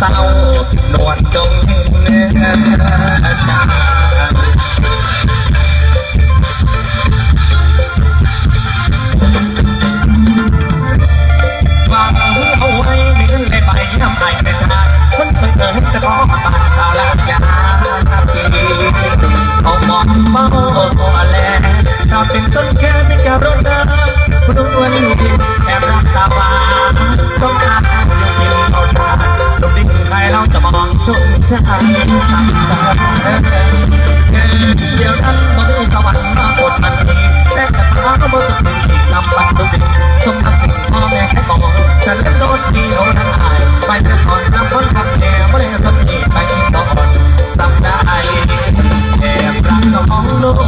เศร้านวลจงเนื้อ ชุ่มชายทำตาเดี๋ยวนั้นบนสวรรค์มากดมันดีแต่จะพาก็บ่จะเป็นอีกลำบัดลูกดิ้งสมกับสิ่งพ่อแม่ให้บอกฉันเล่นโดนที่โน้นทั้งอายไปเพื่อถอนน้ำพ้นคำแก่ไม่ได้สนิทไปต่อสัปดาห์แอบรักน้องลูก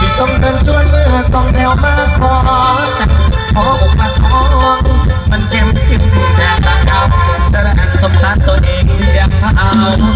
ที่ต้องเดินชวนเมื่อกองแถวมาขอ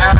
I